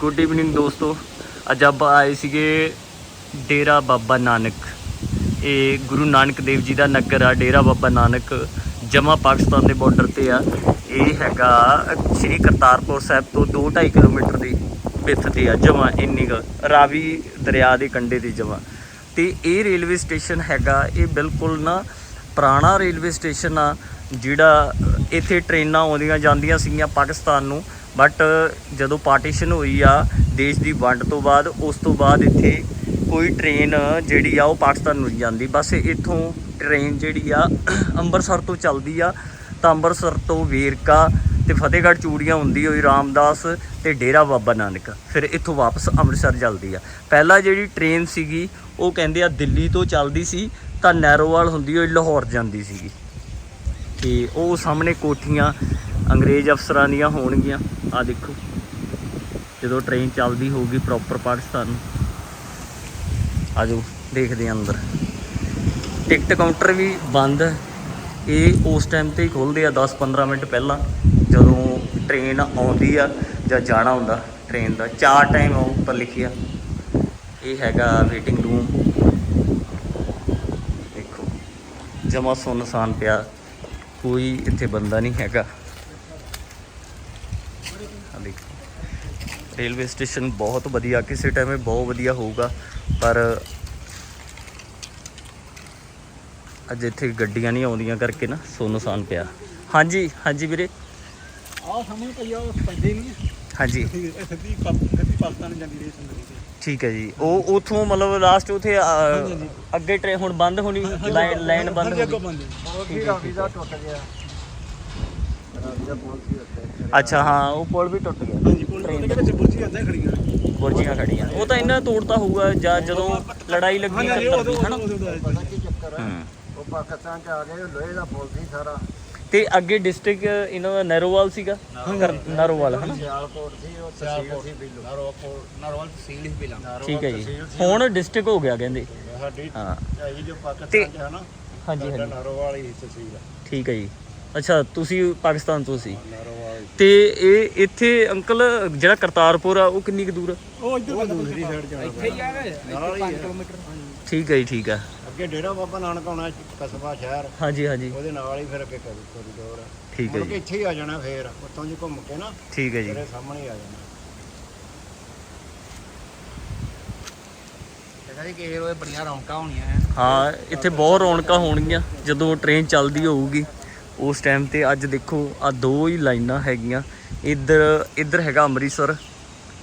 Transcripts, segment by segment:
Good evening ਦੋਸਤੋ। ਅੱਜ ਆਪਾਂ ਆਏ ਸੀਗੇ ਡੇਰਾ ਬਾਬਾ ਨਾਨਕ। ਇਹ ਗੁਰੂ ਨਾਨਕ ਦੇਵ ਜੀ ਦਾ ਨਗਰ ਆ, ਡੇਰਾ ਬਾਬਾ ਨਾਨਕ ਜਮਾ ਪਾਕਿਸਤਾਨ ਦੇ ਬਾਰਡਰ ਤੇ ਆ। ਇਹ ਹੈਗਾ ਸ੍ਰੀ ਕਰਤਾਰਪੁਰ ਸਾਹਿਬ ਤੋਂ 2.5 ਕਿਲੋਮੀਟਰ ਦੀ ਵਿੱਥ ਤੇ ਆ ਜਮਾ ਇੰਨੀ ਕੁ ਰਾਵੀ ਦਰਿਆ ਦੇ ਕੰਢੇ ਤੇ ਜਮਾ ਤੇ ਇਹ ਰੇਲਵੇ ਸਟੇਸ਼ਨ ਹੈਗਾ, ਇਹ ਬਿਲਕੁਲ ਨਾ ਪੁਰਾਣਾ ਰੇਲਵੇ ਸਟੇਸ਼ਨ ਆ, ਜਿਹੜਾ ਇੱਥੇ ਟ੍ਰੇਨਾਂ ਆਉਂਦੀਆਂ ਜਾਂਦੀਆਂ ਸੀਗੀਆਂ ਪਾਕਿਸਤਾਨ ਨੂੰ। ਬਟ ਜਦੋਂ ਪਾਰਟੀਸ਼ਨ ਹੋਈ ਆ, ਦੇਸ਼ ਦੀ ਵੰਡ ਤੋਂ ਬਾਅਦ, ਉਸ ਤੋਂ ਬਾਅਦ ਇੱਥੇ ਕੋਈ ਟ੍ਰੇਨ ਜਿਹੜੀ ਆ, ਉਹ ਪਾਕਿਸਤਾਨ ਨੂੰ ਨਹੀਂ ਜਾਂਦੀ। ਬਸ ਇੱਥੋਂ ਟ੍ਰੇਨ ਜਿਹੜੀ ਆ, ਅੰਮ੍ਰਿਤਸਰ ਤੋਂ ਚੱਲਦੀ ਆ। ਤਾਂ ਅੰਮ੍ਰਿਤਸਰ ਤੋਂ ਵੇਰਕਾ ਤੇ ਫਤਿਹਗੜ੍ਹ ਚੂੜੀਆਂ ਹੁੰਦੀ ਹੋਈ ਰਾਮਦਾਸ ਤੇ ਡੇਰਾ ਬਾਬਾ ਨਾਨਕ। ਫਿਰ ਇੱਥੋਂ ਵਾਪਸ ਅੰਮ੍ਰਿਤਸਰ ਚੱਲਦੀ ਆ। ਪਹਿਲਾਂ ਜਿਹੜੀ ਟ੍ਰੇਨ ਸੀਗੀ, ਉਹ ਕਹਿੰਦੇ ਆ ਦਿੱਲੀ ਤੋਂ ਚੱਲਦੀ ਸੀ, ਤਾਂ ਨੈਰੋਵਾਲ ਹੁੰਦੀ ਹੋਈ ਲਾਹੌਰ ਜਾਂਦੀ ਸੀਗੀ। ਤੇ ਉਹ ਸਾਹਮਣੇ ਕੋਠੀਆਂ ਅੰਗਰੇਜ਼ ਅਫਸਰਾਂ ਦੀਆਂ ਹੋਣਗੀਆਂ। ਆ ਦੇਖੋ। ਜਦੋਂ ਟ੍ਰੇਨ ਚੱਲਦੀ ਹੋਊਗੀ ਪ੍ਰੋਪਰ ਪਾਕਿਸਤਾਨ। ਨੂੰ ਆਜੋ ਦੇਖਦੇ ਆਂ ਅੰਦਰ। ਟਿਕਟ ਕਾਊਂਟਰ ਵੀ ਬੰਦ ਹੈ। ਇਹ ਉਸ ਟਾਈਮ ਤੇ ਹੀ ਖੁੱਲਦੇ ਆ 10-15 ਮਿੰਟ ਪਹਿਲਾਂ, ਜਦੋਂ ਟ੍ਰੇਨ ਆਉਂਦੀ ਆ ਜਾਂ ਜਾਣਾ ਹੁੰਦਾ ਟ੍ਰੇਨ ਦਾ। ਚਾਰ ਟਾਈਮ ਉੱਪਰ ਲਿਖਿਆ। ਇਹ ਹੈਗਾ ਵੇਟਿੰਗ ਰੂਮ ਦੇਖੋ, ਜਮਾ ਸੁਨਸਾਨ ਪਿਆ। ਕੋਈ ਇੱਥੇ ਬੰਦਾ ਨਹੀਂ ਹੈਗਾ ਆ ਦੇਖੋ ਰੇਲਵੇ ਸਟੇਸ਼ਨ ਬਹੁਤ ਵਧੀਆ ਕਿਸੇ ਟਾਈਮ ਇਹ ਬਹੁਤ ਵਧੀਆ ਹੋਊਗਾ ਪਰ ਅੱਜ ਇੱਥੇ ਗੱਡੀਆਂ ਨਹੀਂ ਆਉਂਦੀਆਂ ਕਰਕੇ ਨਾ ਸੁੰਨਸਾਨ ਪਿਆ। ਹਾਂਜੀ ਹਾਂਜੀ ਵੀਰੇ। ਆਹ ਸਾਹਮਣੇ ਪਈ ਆ ਉਹ ਪੈਂਦੇ ਨਹੀਂ ਹਾਂਜੀ। ਸਿੱਧੀ ਸਿੱਧੀ ਪਾਕਿਸਤਾਨ ਜਾਂਦੀ ਰਹੀ ਸੰਦਰੀ ਤੇ ਠੀਕ ਹੈ ਜੀ। ਉਹ ਉਥੋਂ ਮਤਲਬ ਲਾਸਟ ਉਥੇ। ਅੱਗੇ ਟ੍ਰੇਨ ਹੁਣ ਬੰਦ ਹੋਣੀ ਲਾਈਨ ਬੰਦ ਹੈ। ਠੀਕ ਹੈ, ਠੀਕ ਹੈ। ਟੁੱਟ ਗਿਆ। ਅੱਛਾ ਹਾਂ ਉਹ ਪੁਲ ਵੀ ਟੁੱਟ ਗਿਆ। ਹਾਂਜੀ ਪੁਲ Train ਦੇ ਵਿੱਚ ਬੁਰਜੀ ਆਂਦਾ ਖੜੀਆਂ। ਗੁਰਜੀਆਂ ਖੜੀਆਂ। ਉਹ ਤਾਂ ਇਹਨਾਂ ਤੋੜਤਾ ਹੋਊਗਾ ਜਾਂ ਜਦੋਂ ਲੜਾਈ ਲੱਗੀ ਹਾਂਜੀ ਉਹ ਕਰਦੀ ਹਨਾ? ਪਤਾ ਕੀ ਚੱਕਰ ਹੂੰ? ਉਹ ਪਾਕਿਸਤਾਨ ਚ ਆ ਗਏ ਲੋਹੇ ਦਾ ਪੁਲ ਸੀ ਸਾਰਾ। ਤੇ ਅੱਗੇ ਡਿਸਟ੍ਰਿਕਟ ਇਹਨਾਂ ਦਾ ਨੈਰੋਵਾਲ ਸੀਗਾ? ਨੈਰੋਵਾਲ ਹਨਾ? ਸਿਆਲਕੋਟ ਸੀ ਉਹ ਤਹਿਸੀਲ ਸੀ ਬਿੱਲੂ। ਨਰਵਲ ਤਹਿਸੀਲ ਹੀ ਬਿਲਾਂ। ਠੀਕ ਹੈ ਜੀ। ਹੁਣ ਡਿਸਟ੍ਰਿਕਟ ਹੋ ਗਿਆ ਕਹਿੰਦੇ। ਸਾਡੀ ਹਾਂ। ਇਹ ਜੋ ਤੇ- ਪਾਕਿਸਤਾਨ ਚ ਹੈ ਨਾ ਹਾਂਜੀ ਹਾਂਜੀ। ਨਾਰੋਵਾਲੀ ਤਹਿਸੀਲ ਆ, ਠੀਕ ਹੈ ਜੀ। ਅੱਛਾ ਤੁਸੀਂ ਪਾਕਿਸਤਾਨ ਤੋਂ ਸੀ। ਨਾਰੋਵਾਲੀ ਤੇ ਇਹ ਇੱਥੇ ਅੰਕਲ ਜਿਹੜਾ ਕਰਤਾਰਪੁਰ ਆ ਉਹ ਕਿੰਨੀ ਕੁ ਦੂਰ ਆ? ਉਹ ਇੱਧਰ ਦੂਸਰੀ ਸਾਈਡ ਜਾਣਾ। ਇੱਥੇ ਹੀ ਆ ਗਏ ਨਾਲ ਹੀ 5 ਹੈ। ਕਿਲੋਮੀਟਰ। ਠੀਕ ਹੈ ਜੀ ਠੀਕ ਆ। ਅੱਗੇ ਡੇਰਾ ਬਾਬਾ ਨਾਨਕ ਆਉਣਾ ਕਸਬਾ ਸ਼ਹਿਰ। ਹਾਂਜੀ ਹਾਂਜੀ। ਉਹਦੇ ਨਾਲ ਹੀ ਫਿਰ ਅੱਗੇ ਕੋਰੀਡੋਰ ਆ। ਠੀਕ ਹੈ ਜੀ। ਇੱਥੇ ਹੀ ਆ ਜਾਣਾ ਫੇਰ ਉੱਥੋਂ ਜੀ ਘੁੰਮ ਕੇ ਨਾ ਠੀਕ ਹੈ ਜੀ। ਤੇਰੇ ਸਾਹਮਣੇ ਹੀ ਆ ਜਾਣਾ। ਕਹਿੰਦਾ ਕਿ ਇਹ ਬੜੀਆਂ ਰੌਣਕਾਂ ਹੋਣੀਆਂ ਹੈ ਹਾਂ ਇੱਥੇ ਬਹੁਤ ਰੌਣਕਾਂ ਹੋਣਗੀਆਂ ਜਦੋਂ ਟ੍ਰੇਨ ਚੱਲਦੀ ਹੋਊਗੀ। ਉਸ ਟਾਈਮ ਤੇ ਅੱਜ ਦੇਖੋ ਆ ਦੋ ਹੀ ਲਾਈਨਾਂ ਹੈਗੀਆਂ। ਇੱਧਰ ਇੱਧਰ ਹੈਗਾ ਅੰਮ੍ਰਿਤਸਰ।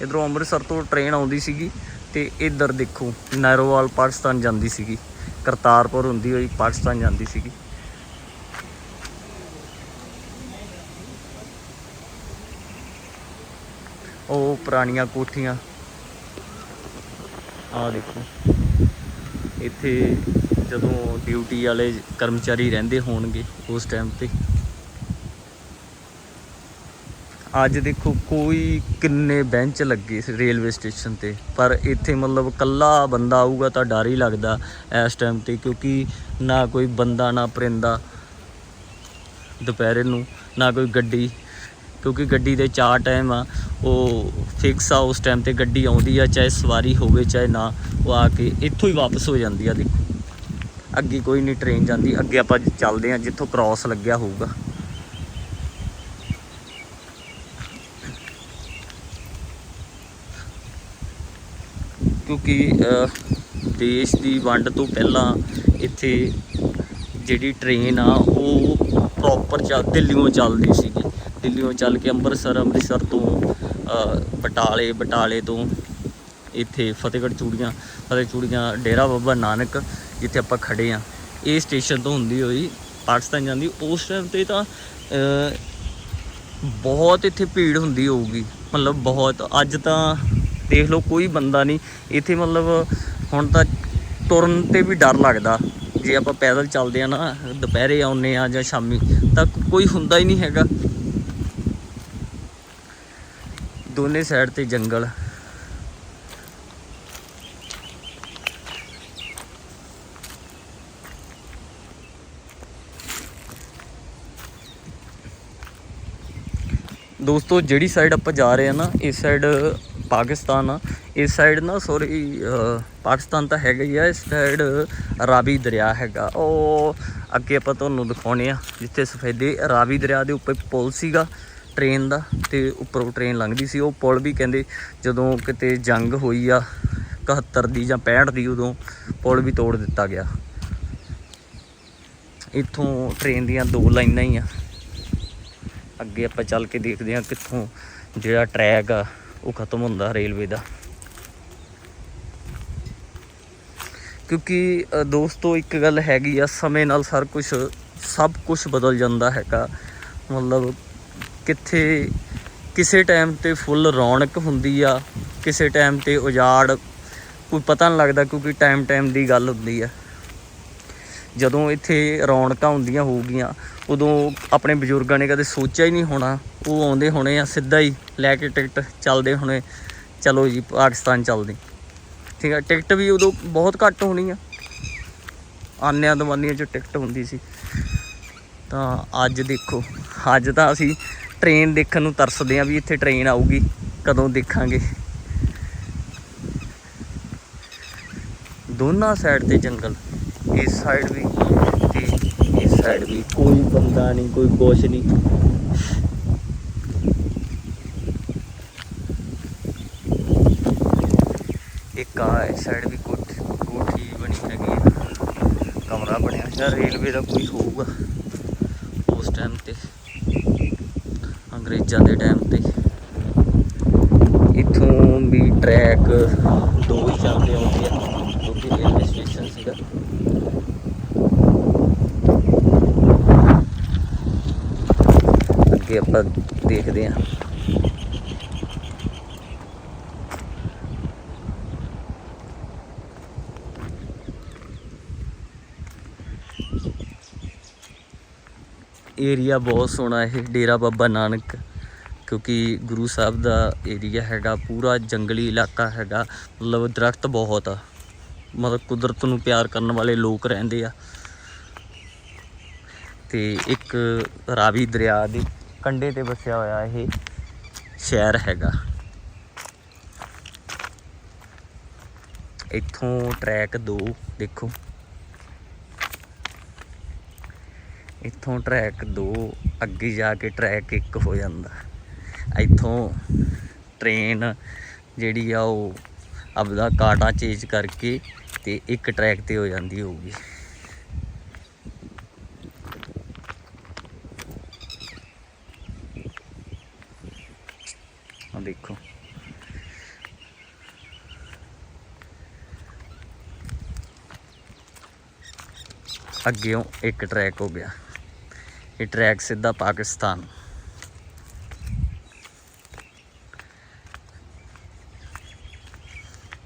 ਇਧਰੋਂ ਅੰਮ੍ਰਿਤਸਰ ਤੋਂ ਟ੍ਰੇਨ ਆਉਂਦੀ ਸੀਗੀ ਤੇ ਇੱਧਰ ਦੇਖੋ ਨੈਰੋਵਾਲ ਪਾਕਿਸਤਾਨ ਜਾਂਦੀ ਸੀਗੀ। ਕਰਤਾਰਪੁਰ ਹੁੰਦੀ ਹੋਈ ਪਾਕਿਸਤਾਨ ਜਾਂਦੀ ਸੀਗੀ। ਉਹ ਪੁਰਾਣੀਆਂ ਕੋਠੀਆਂ। ਆ ਦੇਖੋ, ਇੱਥੇ ਜਦੋਂ ਡਿਊਟੀ ਵਾਲੇ ਕਰਮਚਾਰੀ ਰਹਿੰਦੇ ਹੋਣਗੇ ਉਸ ਟਾਈਮ ਤੇ। ਅੱਜ ਦੇਖੋ ਕੋਈ ਕਿੰਨੇ ਬੈਂਚ ਲੱਗੇ ਰੇਲਵੇ ਸਟੇਸ਼ਨ ਤੇ, ਪਰ ਇੱਥੇ ਮਤਲਬ ਕੱਲਾ ਬੰਦਾ ਆਊਗਾ ਤਾਂ ਡਰ ਹੀ ਲੱਗਦਾ ਇਸ ਟਾਈਮ ਤੇ, ਕਿਉਂਕਿ ਨਾ ਕੋਈ ਬੰਦਾ, ਨਾ ਪਰਿੰਦਾ ਦੁਪਹਿਰੇ ਨੂੰ, ਨਾ ਕੋਈ ਗੱਡੀ, ਕਿਉਂਕਿ ਗੱਡੀ ਦੇ ਚਾਰ ਟਾਈਮ ਆ, ਉਹ ਫਿਕਸ ਆ ਉਸ ਟਾਈਮ ਤੇ ਗੱਡੀ ਆਉਂਦੀ ਆ, ਚਾਹੇ ਸਵਾਰੀ ਹੋਵੇ, ਚਾਹੇ ਨਾ, ਉਹ ਆ ਕੇ ਇੱਥੋਂ ਹੀ ਵਾਪਸ ਹੋ ਜਾਂਦੀ ਆ, ਦੇਖੋ। ਅੱਗੇ ਕੋਈ ਨਹੀਂ ਟ੍ਰੇਨ ਜਾਂਦੀ। ਅੱਗੇ ਆਪਾਂ ਚੱਲਦੇ ਹਾਂ, ਜਿੱਥੋਂ ਕ੍ਰਾਸ ਲੱਗਿਆ ਹੋਊਗਾ। ਕਿਉਂਕਿ ਦੇਸ਼ ਦੀ ਵੰਡ ਤੋਂ ਪਹਿਲਾਂ ਇੱਥੇ ਜਿਹੜੀ ਟ੍ਰੇਨ ਆ, ਉਹ ਪ੍ਰੋਪਰ ਚੱਲ ਦਿੱਲੀੋਂ ਚੱਲਦੀ ਸੀਗੀ। ਦਿੱਲੀੋਂ ਚੱਲ ਕੇ ਅੰਮ੍ਰਿਤਸਰ ਅੰਮ੍ਰਿਤਸਰ ਤੋਂ ਬਟਾਲੇ ਬਟਾਲੇ ਤੋਂ ਇੱਥੇ ਫਤਿਹਗੜ੍ਹ ਚੂੜੀਆਂ ਫਤਿਹ ਚੂੜੀਆਂ, ਡੇਰਾ ਬਾਬਾ ਨਾਨਕ ਜਿੱਥੇ ਆਪਾਂ ਖੜੇ ਆ। ਇਹ ਸਟੇਸ਼ਨ ਤੋਂ ਹੁੰਦੀ ਹੋਈ ਪਾਕਿਸਤਾਨ ਜਾਂਦੀ। ਉਸ ਟਾਈਮ ਤੇ ਤਾਂ ਬਹੁਤ ਇੱਥੇ ਭੀੜ ਹੁੰਦੀ ਹੋਊਗੀ। ਮਤਲਬ ਬਹੁਤ। ਅੱਜ ਤਾਂ ਦੇਖ ਲਓ ਕੋਈ ਬੰਦਾ ਨਹੀਂ। ਇੱਥੇ ਮਤਲਬ ਹੁਣ ਤਾਂ ਤੁਰਨ ਤੇ ਵੀ ਡਰ ਲੱਗਦਾ। ਜੇ ਆਪਾਂ ਪੈਦਲ ਚੱਲਦੇ ਆ ਨਾ, ਦੁਪਹਿਰੇ ਆਉਨੇ ਆ ਜਾਂ ਸ਼ਾਮੀ, ਤਾਂ ਕੋਈ ਹੁੰਦਾ ਹੀ ਨਹੀਂ ਹੈਗਾ। ਦੋਨੇ ਸਾਈਡ ਤੇ ਜੰਗਲ। ਦੋਸਤੋ, ਜਿਹੜੀ ਸਾਈਡ ਆਪਾਂ ਜਾ ਰਹੇ ਆ ਨਾ ਇਸ ਸਾਈਡ ਪਾਕਿਸਤਾਨ ਆ। ਇਸ ਸਾਈਡ ਨਾ ਸੌਰੀ ਪਾਕਿਸਤਾਨ ਤਾਂ ਹੈਗਾ ਹੀ ਆ, ਇਸ ਸਾਈਡ ਰਾਵੀ ਦਰਿਆ ਹੈਗਾ। ਉਹ ਅੱਗੇ ਆਪਾਂ ਤੁਹਾਨੂੰ ਦਿਖਾਉਣੇ ਆ, ਜਿੱਥੇ ਸਫੈਦੇ ਰਾਵੀ ਦਰਿਆ ਦੇ ਉੱਪਰ ਪੁਲ ਸੀਗਾ ਟ੍ਰੇਨ ਦਾ, ਤੇ ਉੱਪਰੋਂ ਟ੍ਰੇਨ ਲੰਘਦੀ ਸੀ। ਉਹ ਪੁਲ ਵੀ ਕਹਿੰਦੇ ਜਦੋਂ ਕਿਤੇ ਜੰਗ ਹੋਈ ਆ 71 ਦੀ ਜਾਂ 65 ਦੀ, ਉਦੋਂ ਪੁਲ ਵੀ ਤੋੜ ਦਿੱਤਾ ਗਿਆ। ਇੱਥੋਂ ਟ੍ਰੇਨ ਦੀਆਂ ਦੋ ਲਾਈਨਾਂ ਹੀ ਆ। ਅੱਗੇ ਆਪਾਂ ਚੱਲ ਕੇ ਦੇਖਦੇ ਹਾਂ ਕਿੱਥੋਂ ਜਿਹੜਾ ਟਰੈਕ ਆ, ਉਹ ਖਤਮ ਹੁੰਦਾ ਰੇਲਵੇ ਦਾ। ਕਿਉਂਕਿ ਦੋਸਤੋ, ਇੱਕ ਗੱਲ ਹੈਗੀ ਆ, ਸਮੇਂ ਨਾਲ ਸਰ ਕੁਝ ਸਭ ਕੁਝ ਬਦਲ ਜਾਂਦਾ ਹੈਗਾ। ਮਤਲਬ ਕਿੱਥੇ, ਕਿਸੇ ਟਾਈਮ ਤੇ ਫੁੱਲ ਰੌਣਕ ਹੁੰਦੀ ਆ, ਕਿਸੇ ਟਾਈਮ ਤੇ ਉਜਾੜ, ਕੋਈ ਪਤਾ ਨਹੀਂ ਲੱਗਦਾ ਕਿਉਂਕਿ ਟਾਈਮ ਟਾਈਮ ਦੀ ਗੱਲ ਹੁੰਦੀ ਆ। ਜਦੋਂ ਇੱਥੇ ਰੌਣਕਾਂ ਹੁੰਦੀਆਂ ਹੋਊਗੀਆਂ ਉਦੋਂ ਆਪਣੇ ਬਜ਼ੁਰਗਾਂ ਨੇ ਕਦੇ ਸੋਚਿਆ ਹੀ ਨਹੀਂ ਹੋਣਾ। ਉਹ ਆਉਂਦੇ ਹੋਣੇ ਆ ਸਿੱਧਾ ਹੀ ਲੈ ਕੇ ਟਿਕਟ ਚੱਲਦੇ ਹੋਣੇ। ਚਲੋ ਜੀ, ਪਾਕਿਸਤਾਨ ਚੱਲਦੇ। ਠੀਕ ਆ, ਟਿਕਟ ਵੀ ਉਦੋਂ ਬਹੁਤ ਘੱਟ ਹੋਣੀ ਆ। ਆਨਿਆਂ ਦਵਾਨੀਆਂ 'ਚ ਟਿਕਟ ਹੁੰਦੀ ਸੀ। ਤਾਂ ਅੱਜ ਦੇਖੋ, ਅੱਜ ਤਾਂ ਅਸੀਂ ਟ੍ਰੇਨ ਦੇਖਣ ਨੂੰ ਤਰਸਦੇ ਆ ਵੀ ਇੱਥੇ ਟ੍ਰੇਨ ਆਊਗੀ, ਕਦੋਂ ਦੇਖਾਂਗੇ। ਦੋਨਾਂ ਸਾਈਡ ਤੇ ਜੰਗਲ, ਇਸ ਸਾਈਡ ਵੀ। ਸਾਈਡ ਵੀ। ਕੋਈ ਬੰਦਾ ਨਹੀਂ ਕੋਈ ਕੁਛ ਨਹੀਂ। ਇੱਕ ਆ ਇਸ ਸਾਈਡ ਵੀ ਕੋਠੀ ਕੋਠੀ ਬਣੀ ਹੈਗੀ ਆ ਕਮਰਾ ਬਣਿਆ ਹੈ ਰੇਲਵੇ ਦਾ ਕੋਈ ਹੋਊਗਾ। ਉਸ ਟਾਈਮ ਤੇ ਅੰਗਰੇਜ਼ਾਂ ਦੇ ਟਾਈਮ ਤੇ। ਇੱਥੋਂ ਵੀ ਟਰੈਕ ਦੋ ਹੀ ਚੱਲਦੇ ਆਉਂਦੇ ਆ ਕਿਉਂਕਿ ਰੇਲਵੇ ਸਟੇਸ਼ਨ ਸੀਗਾ ਅੱਗੇ ਆਪਾਂ ਦੇਖਦੇ ਹਾਂ। ਏਰੀਆ ਬਹੁਤ ਸੋਹਣਾ ਇਹ ਡੇਰਾ ਬਾਬਾ ਨਾਨਕ, ਕਿਉਂਕਿ ਗੁਰੂ ਸਾਹਿਬ ਦਾ ਏਰੀਆ ਹੈਗਾ, ਪੂਰਾ ਜੰਗਲੀ ਇਲਾਕਾ ਹੈਗਾ, ਮਤਲਬ ਦਰਖਤ ਬਹੁਤ ਆ। ਮਤਲਬ ਕੁਦਰਤ ਨੂੰ ਪਿਆਰ ਕਰਨ ਵਾਲੇ ਲੋਕ ਰਹਿੰਦੇ ਆ। ਤੇ ਇੱਕ ਰਾਵੀ ਦਰਿਆ ਦੇ ਕੰਢੇ ਤੇ ਵਸਿਆ ਹੋਇਆ ਇਹ ਸ਼ਹਿਰ ਹੈਗਾ। ਇੱਥੋਂ ਟਰੈਕ 2 ਦੇਖੋ। ਇੱਥੋਂ ਟਰੈਕ 2 ਅੱਗੇ ਜਾ ਕੇ ਟਰੈਕ 1 ਹੋ ਜਾਂਦਾ। ਇੱਥੋਂ ਟ੍ਰੇਨ ਜਿਹੜੀ ਆ ਉਹ ਆਪਦਾ ਕਾਟਾ ਚੇਂਜ ਕਰਕੇ ਤੇ ਇੱਕ ਟਰੈਕ ਤੇ ਹੋ ਜਾਂਦੀ ਹੋਊਗੀ। ਦੇਖੋ। ਅੱਗੇੋਂ ਇੱਕ ਟਰੈਕ ਹੋ ਗਿਆ। ਇਹ ਟਰੈਕ ਸਿੱਧਾ ਪਾਕਿਸਤਾਨ।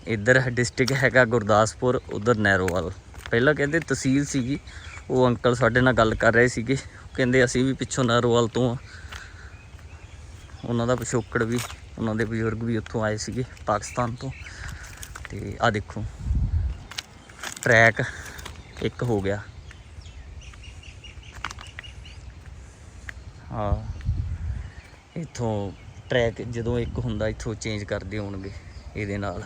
ਇੱਧਰ ਡਿਸਟ੍ਰਿਕਟ ਹੈਗਾ ਗੁਰਦਾਸਪੁਰ, ਉਧਰ ਨੈਰੋਵਾਲ ਪਹਿਲਾਂ ਕਹਿੰਦੇ ਤਹਿਸੀਲ ਸੀਗੀ, ਉਹ ਅੰਕਲ ਸਾਡੇ ਨਾਲ ਗੱਲ ਕਰ ਰਹੇ ਸੀਗੇ। ਕਹਿੰਦੇ ਅਸੀਂ ਵੀ ਪਿੱਛੋਂ ਨੈਰੋਵਾਲ ਤੋਂ ਆ। ਉਹਨਾਂ ਦਾ ਪਿਛੋਕੜ ਵੀ ਉਹਨਾਂ ਦੇ ਬਜ਼ੁਰਗ ਵੀ ਉੱਥੋਂ ਆਏ ਸੀਗੇ ਪਾਕਿਸਤਾਨ ਤੋਂ। ਤੇ ਆ ਦੇਖੋ ਟਰੈਕ ਇੱਕ ਹੋ ਗਿਆ। ਆ ਇੱਥੋਂ ਟਰੈਕ ਜਦੋਂ ਇੱਕ ਹੁੰਦਾ, ਇੱਥੋਂ ਚੇਂਜ ਕਰਦੇ ਹੋਣਗੇ ਇਹਦੇ ਨਾਲ।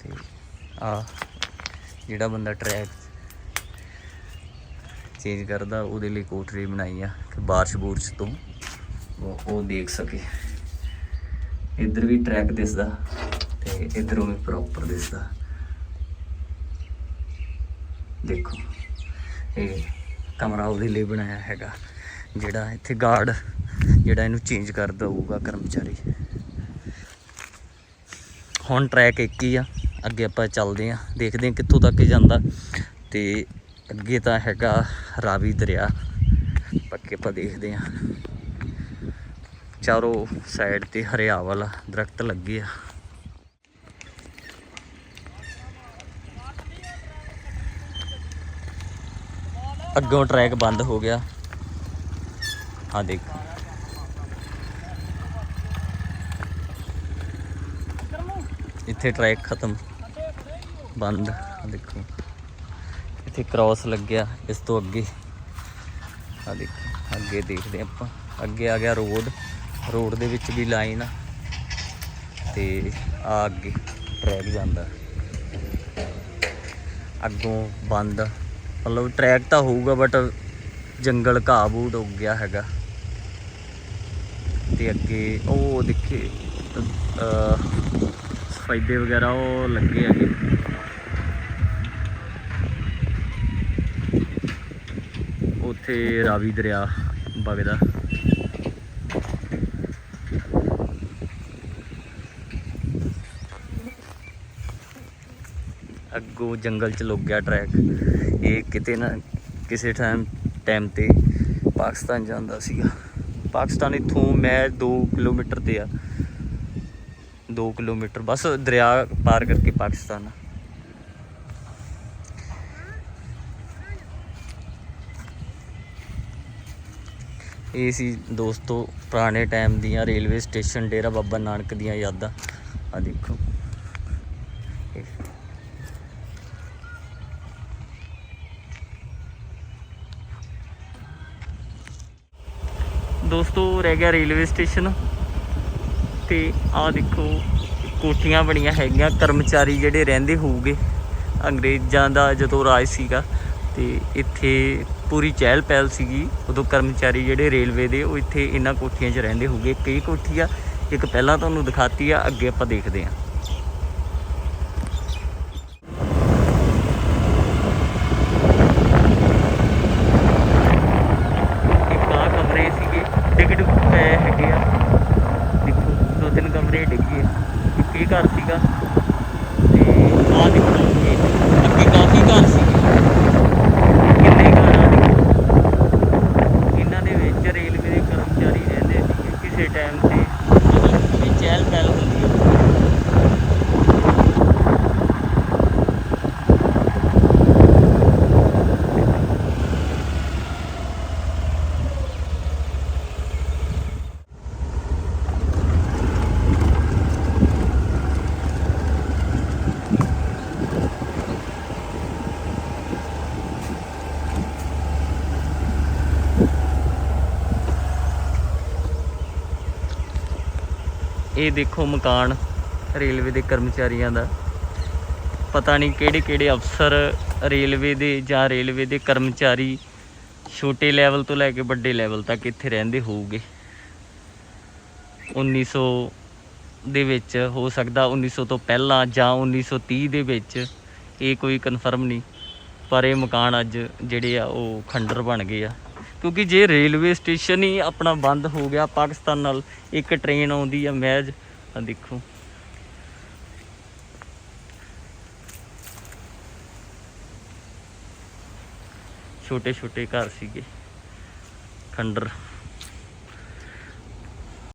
ਤੇ ਆ ਜਿਹੜਾ ਬੰਦਾ ਟਰੈਕ ਚੇਂਜ ਕਰਦਾ, ਉਹਦੇ ਲਈ ਕੋਠਰੀ ਬਣਾਈ ਆ, ਕਿ ਬਾਰਿਸ਼ ਬੂਰਸ਼ ਤੋਂ ਉਹ ਦੇਖ ਸਕੇ। ਇੱਧਰ ਵੀ ਟਰੈਕ ਦਿਸਦਾ ਤੇ ਇੱਧਰੋਂ ਵੀ ਪ੍ਰੋਪਰ ਦਿਸਦਾ। ਦੇਖੋ, ਇਹ ਕਮਰਾ ਉਹਦੇ ਲਈ ਬਣਾਇਆ ਹੈਗਾ, ਜਿਹੜਾ ਇੱਥੇ ਗਾਰਡ ਜਿਹੜਾ ਇਹਨੂੰ ਚੇਂਜ ਕਰ ਦਊਗਾ ਕਰਮਚਾਰੀ। ਹੁਣ ਟਰੈਕ ਇੱਕ ਹੀ ਆ, ਅੱਗੇ ਆਪਾਂ ਚੱਲਦੇ ਆ, ਦੇਖਦੇ ਆ ਕਿੱਥੋਂ ਤੱਕ ਜਾਂਦਾ। ਤੇ ਅੱਗੇ ਤਾਂ ਹੈਗਾ ਰਾਵੀ ਦਰਿਆ। ਪੱਕੇ ਆਪਾਂ ਦੇਖਦੇ ਆ ਚਾਰੋਂ ਸਾਈਡ ਤੇ ਹਰਿਆਵਲ ਦਰਖਤ ਲੱਗੇ ਆ। ਅੱਗੋਂ ਟਰੈਕ ਬੰਦ ਹੋ ਗਿਆ। ਆ ਦੇਖ। ਇੱਥੇ ਟਰੈਕ ਖਤਮ। ਬੰਦ। ਦੇਖੋ। ਇੱਥੇ ਕ੍ਰਾਸ ਲੱਗਿਆ ਇਸ ਤੋਂ ਅੱਗੇ। ਆ ਦੇਖੋ ਅੱਗੇ ਦੇਖਦੇ ਆਪਾਂ। ਅੱਗੇ ਆ ਗਿਆ ਰੋਡ ਰੋਡ ਦੇ ਵਿੱਚ ਵੀ ਲਾਈਨ ਆ। ਤੇ ਆ ਅੱਗੇ ਟਰੈਕ ਜਾਂਦਾ। ਅੱਗੋਂ ਬੰਦ। ਮਤਲਬ ਟਰੈਕ ਤਾਂ ਹੋਊਗਾ ਬਟ ਜੰਗਲ ਘਾਹ ਬੂਟ ਹੋ ਗਿਆ ਹੈਗਾ। ਤੇ ਅੱਗੇ ਉਹ ਦੇਖੇ ਅਹ, ਵਗੈਰਾ ਉਹ ਲੱਗੇ ਹੈਗੇ। ਉੱਥੇ ਰਾਵੀ ਦਰਿਆ ਵਗਦਾ ਅੱਗੋਂ ਜੰਗਲ ਚ ਲੁੱਕ ਗਿਆ ਟਰੈਕ ਇਹ ਕਿਤੇ ਨਾ ਕਿਸੇ ਟਾਈਮ ਟਾਈਮ ਤੇ ਪਾਕਿਸਤਾਨ ਜਾਂਦਾ ਸੀਗਾ। ਪਾਕਿਸਤਾਨ ਇੱਥੋਂ ਮੈਂ 2 ਕਿਲੋਮੀਟਰ ਤੇ ਆ। 2 ਕਿਲੋਮੀਟਰ, ਬਸ ਦਰਿਆ ਪਾਰ ਕਰਕੇ ਪਾਕਿਸਤਾਨ। ਆ ਇਹ ਸੀ ਦੋਸਤੋ, ਪੁਰਾਣੇ ਟਾਈਮ ਦੀਆਂ ਰੇਲਵੇ ਸਟੇਸ਼ਨ ਡੇਰਾ ਬਾਬਾ ਨਾਨਕ ਦੀਆਂ ਯਾਦਾਂ। ਆ ਦੇਖੋ। ਦੋਸਤੋ, ਰਹਿ ਗਿਆ ਰੇਲਵੇ ਸਟੇਸ਼ਨ ਤੇ ਆਹ ਦੇਖੋ, ਕੋਠੀਆਂ ਬਣੀਆਂ ਹੈਗੀਆਂ। ਕਰਮਚਾਰੀ ਜਿਹੜੇ ਰਹਿੰਦੇ ਹੋਊਗੇ, ਅੰਗਰੇਜ਼ਾਂ ਦਾ ਜਦੋਂ ਰਾਜ ਸੀਗਾ, ਤੇ ਇੱਥੇ ਪੂਰੀ ਚਹਿਲ ਪਹਿਲ ਸੀਗੀ। ਉਦੋਂ ਕਰਮਚਾਰੀ ਜਿਹੜੇ ਰੇਲਵੇ ਦੇ, ਉਹ ਇੱਥੇ ਇਹਨਾਂ ਕੋਠੀਆਂ 'ਚ ਰਹਿੰਦੇ ਹੋਊਗੇ ਕਈ ਕੋਠੀਆਂ ਇੱਕ ਪਹਿਲਾਂ ਤੁਹਾਨੂੰ ਦਿਖਾਤੀ ਆ, ਅੱਗੇ ਆਪਾਂ ਦੇਖਦੇ ਹਾਂ ਇੱਕ ਆਹ ਕਮਰੇ ਸੀਗੇ ਡਿੱਗ ਡੁੱਗ ਪਏ ਹੈਗੇ ਆ ਦੇਖੋ ਦੋ ਤਿੰਨ ਕਮਰੇ ਡਿੱਗੇ ਇੱਕ ਇਹ ਘਰ ਸੀਗਾ ਤੇ ਆਹ ਦੇਖੋ ਇਹ ਅੱਗੇ ਕਾਫੀ ਘਰ ਸੀਗੇ ਕਿੰਨੇ ਘਰ ਆ ਦੇਖੋ ਇਹਨਾਂ ਦੇ ਵਿੱਚ ਰੇਲਵੇ ਦੇ ਕਰਮਚਾਰੀ ਰਹਿੰਦੇ ਸੀਗੇ ਕਿਸੇ ਟਾਈਮ ਤੇ। ਮਤਲਬ ਵੀ ਚਹਿਲ ਪਹਿਲ ਹੁੰਦੀ ਹੈ। ਇਹ ਦੇਖੋ ਮਕਾਨ ਰੇਲਵੇ ਦੇ ਕਰਮਚਾਰੀਆਂ ਦਾ। ਪਤਾ ਨਹੀਂ ਕਿਹੜੇ ਕਿਹੜੇ ਅਫਸਰ ਰੇਲਵੇ ਦੇ ਜਾਂ ਰੇਲਵੇ ਦੇ ਕਰਮਚਾਰੀ ਛੋਟੇ ਲੈਵਲ ਤੋਂ ਲੈ ਕੇ ਵੱਡੇ ਲੈਵਲ ਤੱਕ ਇੱਥੇ ਰਹਿੰਦੇ ਹੋਊਗੇ। 1900 ਦੇ ਵਿੱਚ ਹੋ ਸਕਦਾ 1900 ਤੋਂ ਪਹਿਲਾਂ ਜਾਂ 1930 ਦੇ ਵਿੱਚ। ਇਹ ਕੋਈ ਕਨਫਰਮ ਨਹੀਂ, ਪਰ ਇਹ ਮਕਾਨ ਅੱਜ ਜਿਹੜੇ ਆ ਉਹ ਖੰਡਰ ਬਣ ਗਏ ਆ। ਕਿਉਂਕਿ ਜੇ ਰੇਲਵੇ ਸਟੇਸ਼ਨ ਹੀ ਆਪਣਾ ਬੰਦ ਹੋ ਗਿਆ, ਪਾਕਿਸਤਾਨ ਨਾਲ ਇੱਕ ਟ੍ਰੇਨ ਆਉਂਦੀ ਆ ਮਹਿਜ ਆ ਦੇਖੋ। ਛੋਟੇ ਛੋਟੇ ਘਰ ਸੀਗੇ, ਖੰਡਰ।